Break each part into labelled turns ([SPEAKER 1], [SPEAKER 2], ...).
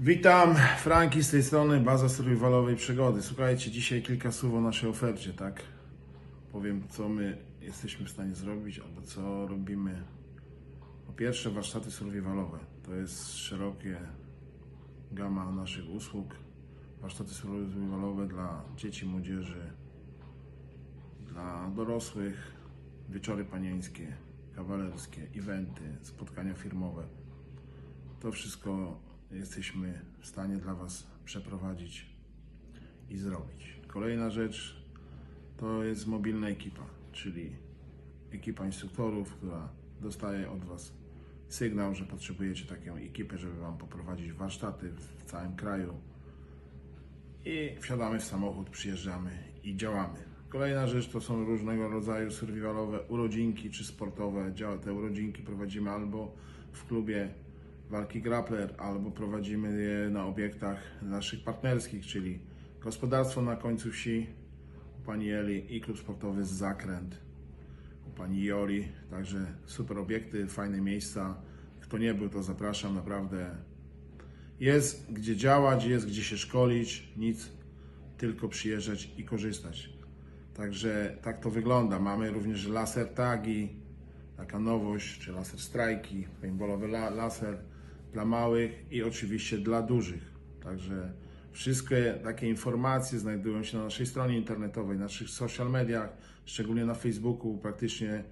[SPEAKER 1] Witam, Franki z tej strony, baza survivalowej przygody. Słuchajcie, dzisiaj kilka słów o naszej ofercie, tak? Powiem, co my jesteśmy w stanie zrobić, albo co robimy. Po pierwsze, warsztaty survivalowe. To jest szerokie gama naszych usług. Warsztaty survivalowe dla dzieci, młodzieży, dla dorosłych, wieczory panieńskie, kawalerskie, eventy, spotkania firmowe. To wszystko jesteśmy w stanie dla Was przeprowadzić i zrobić. Kolejna rzecz to jest mobilna ekipa, czyli ekipa instruktorów, która dostaje od Was sygnał, że potrzebujecie taką ekipę, żeby Wam poprowadzić warsztaty w całym kraju. I wsiadamy w samochód, przyjeżdżamy i działamy. Kolejna rzecz to są różnego rodzaju survivalowe urodzinki czy sportowe. Te urodzinki prowadzimy albo w klubie walki grappler, albo prowadzimy je na obiektach naszych partnerskich, czyli gospodarstwo na końcu wsi u pani Eli i klub sportowy z Zakręt u pani Joli. Także super obiekty, fajne miejsca. Kto nie był, to zapraszam, naprawdę jest gdzie działać, jest gdzie się szkolić, nic, tylko przyjeżdżać i korzystać. Także tak to wygląda. Mamy również laser tagi, taka nowość, czy laser strajki, paintballowy la, laser dla małych i oczywiście dla dużych. Także wszystkie takie informacje znajdują się na naszej stronie internetowej, naszych social mediach, szczególnie na Facebooku, praktycznie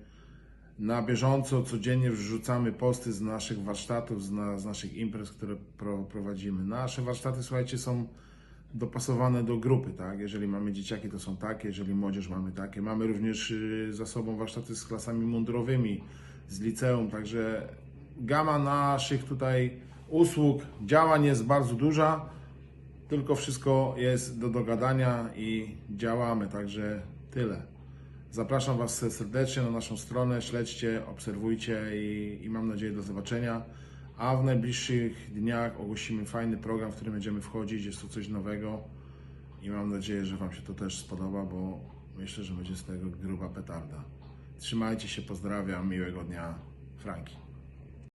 [SPEAKER 1] na bieżąco, codziennie wrzucamy posty z naszych warsztatów, z, na, z naszych imprez, które pro, prowadzimy. Nasze warsztaty, słuchajcie, są dopasowane do grupy, tak? Jeżeli mamy dzieciaki, to są takie, jeżeli młodzież mamy takie. Mamy również y, za sobą warsztaty z klasami mundurowymi, z liceum, także gama naszych tutaj usług, działań jest bardzo duża, tylko wszystko jest do dogadania i działamy, także tyle. Zapraszam Was serdecznie na naszą stronę, śledźcie, obserwujcie i, i mam nadzieję do zobaczenia. A w najbliższych dniach ogłosimy fajny program, w który będziemy wchodzić. Jest to coś nowego i mam nadzieję, że Wam się to też spodoba, bo myślę, że będzie z tego gruba petarda. Trzymajcie się, pozdrawiam, miłego dnia, Franki.